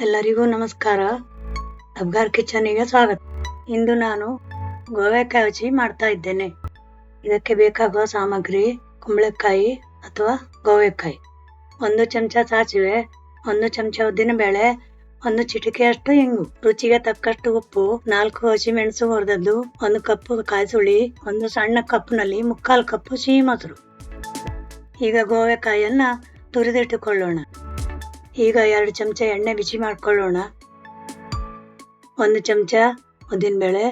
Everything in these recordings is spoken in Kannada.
ಎಲ್ಲರಿಗೂ ನಮಸ್ಕಾರ. ಅಬ್ಗಾರ್ ಕಿಚನಿಗೆ ಸ್ವಾಗತ. ಇಂದು ನಾನು ಗೋವೆಕಾಯಿ ಮಾಡ್ತಾ ಇದ್ದೇನೆ. ಇದಕ್ಕೆ ಬೇಕಾಗುವ ಸಾಮಗ್ರಿ ಕುಂಬಳಕಾಯಿ ಅಥವಾ ಗೋವೆಕಾಯಿ. ಒಂದು ಚಮಚ ಸಾಸಿವೆ, ಒಂದು ಚಮಚ ಉದ್ದಿನ ಬೇಳೆ ಒಂದು ಚಿಟಿಕೆಯಷ್ಟು ಇಂಗು. ರುಚಿಗೆ ತಕ್ಕಷ್ಟು ಉಪ್ಪು, ನಾಲ್ಕು ಹಸಿಮೆಣಸು ಹುರಿದದ್ದು ಒಂದು ಕಪ್ಪು ಕಾಯಿಸುಳಿ ಒಂದು ಸಣ್ಣ ಕಪ್ನಲ್ಲಿ ಮುಕ್ಕಾಲು ಕಪ್ಪು ಸಿಹಿ ಮೊಸರು ಈಗ ಗೋವೆಕಾಯಿಯನ್ನ ತುರಿದಿಟ್ಟುಕೊಳ್ಳೋಣ. ಈಗ ಎರಡು ಚಮಚ ಎಣ್ಣೆ ಬಿಸಿ ಮಾಡ್ಕೊಳ್ಳೋಣ. ಒಂದು ಚಮಚ ಉದ್ದಿನಬೇಳೆ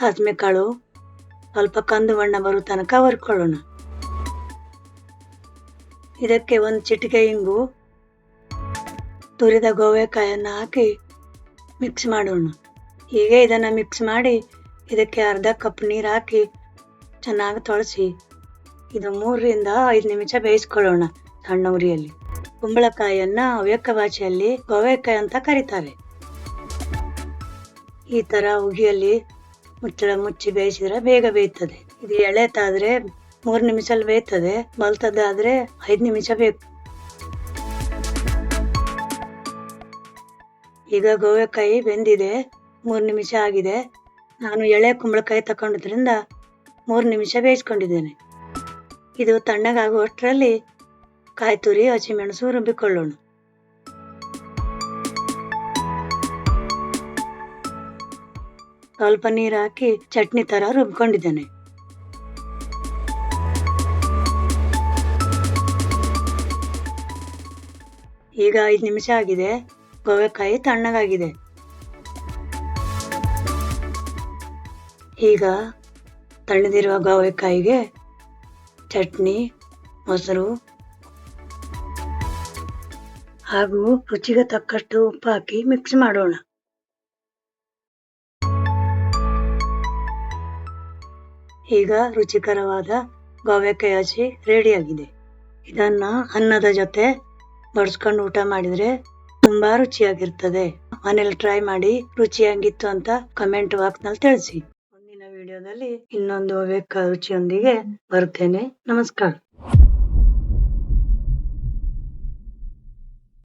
ಸಾಸಿವೆ ಕಾಳು ಸ್ವಲ್ಪ ಕಂದು ಬಣ್ಣ ಬರೋ ತನಕ ಹುರ್ಕೊಳ್ಳೋಣ. ಇದಕ್ಕೆ ಒಂದು ಚಿಟಿಕೆ ಇಂಗು. ತುರಿದ ಗೋವೆಕಾಯನ್ನು ಹಾಕಿ ಮಿಕ್ಸ್ ಮಾಡೋಣ. ಹೀಗೆ ಇದನ್ನು ಮಿಕ್ಸ್ ಮಾಡಿ ಇದಕ್ಕೆ ಅರ್ಧ ಕಪ್ ನೀರು ಹಾಕಿ ಚೆನ್ನಾಗಿ ತೊಳಸಿ ಇದು ಮೂರರಿಂದ ಐದು ನಿಮಿಷ ಬೇಯಿಸ್ಕೊಳ್ಳೋಣ ಸಣ್ಣ ಉರಿಯಲ್ಲಿ. ಕುಂಬಳಕಾಯಿಯನ್ನ ಹವ್ಯಕ ಭಾಷೆಯಲ್ಲಿ ಗೋವೆಕಾಯಿ ಅಂತ ಕರೀತಾರೆ. ಈ ತರ ಉಗಿಯಲ್ಲಿ ಮುಚ್ಚಳ ಮುಚ್ಚಿ ಬೇಯಿಸಿದ್ರೆ ಬೇಗ ಬೇಯ್ತದೆ. ಇದು ಎಳೆತಾದ್ರೆ ಮೂರು ನಿಮಿಷದಲ್ಲಿ ಬೇಯ್ತದೆ ಬಲ್ತದಾದ್ರೆ ಐದು ನಿಮಿಷ ಬೇಕು. ಈಗ ಗೋವೆಕಾಯಿ ಬೆಂದಿದೆ, ಮೂರು ನಿಮಿಷ ಆಗಿದೆ. ನಾನು ಎಳೆ ಕುಂಬಳಕಾಯಿ ತಗೊಂಡಿದ್ರಿಂದ ಮೂರು ನಿಮಿಷ ಬೇಯಿಸ್ಕೊಂಡಿದ್ದೇನೆ. ಇದು ತಣ್ಣಗಾಗುವಷ್ಟರಲ್ಲಿ ಕಾಯಿ ತುರಿ ಹಸಿಮೆಣಸು ರುಬ್ಬಿಕೊಳ್ಳೋಣ. ಸ್ವಲ್ಪ ನೀರು ಹಾಕಿ ಚಟ್ನಿ ತರ ರುಬ್ಕೊಂಡಿದ್ದೇನೆ. ಈಗ ಐದು ನಿಮಿಷ ಆಗಿದೆ. ಗೋವೆಕಾಯಿ ತಣ್ಣಗಾಗಿದೆ. ಈಗ ತಣ್ಣದಿರುವ ಗೋವೆಕಾಯಿಗೆ ಚಟ್ನಿ, ಮೊಸರು ಹಾಗೂ ರುಚಿಗೆ ತಕ್ಕಷ್ಟು ಉಪ್ಪು ಹಾಕಿ ಮಿಕ್ಸ್ ಮಾಡೋಣ. ಈಗ ರುಚಿಕರವಾದ ಗೋವೆಕಾಯಿ ಹಸಿ ರೆಡಿಯಾಗಿದೆ ಇದನ್ನ ಅನ್ನದ ಜೊತೆ ಬಡಿಸ್ಕೊಂಡು ಊಟ ಮಾಡಿದ್ರೆ ತುಂಬಾ ರುಚಿಯಾಗಿರ್ತದೆ. ಮನೇಲಿ ಟ್ರೈ ಮಾಡಿ ರುಚಿಯಾಗಿತ್ತು ಅಂತ ಕಮೆಂಟ್ ಬಾಕ್ಸ್ನಲ್ಲಿ ತಿಳಿಸಿ. ವಿಡಿಯೋದಲ್ಲಿ ಇನ್ನೊಂದು ಹವ್ಯಕ ರುಚಿಯೊಂದಿಗೆ ಬರುತ್ತೇನೆ ನಮಸ್ಕಾರ.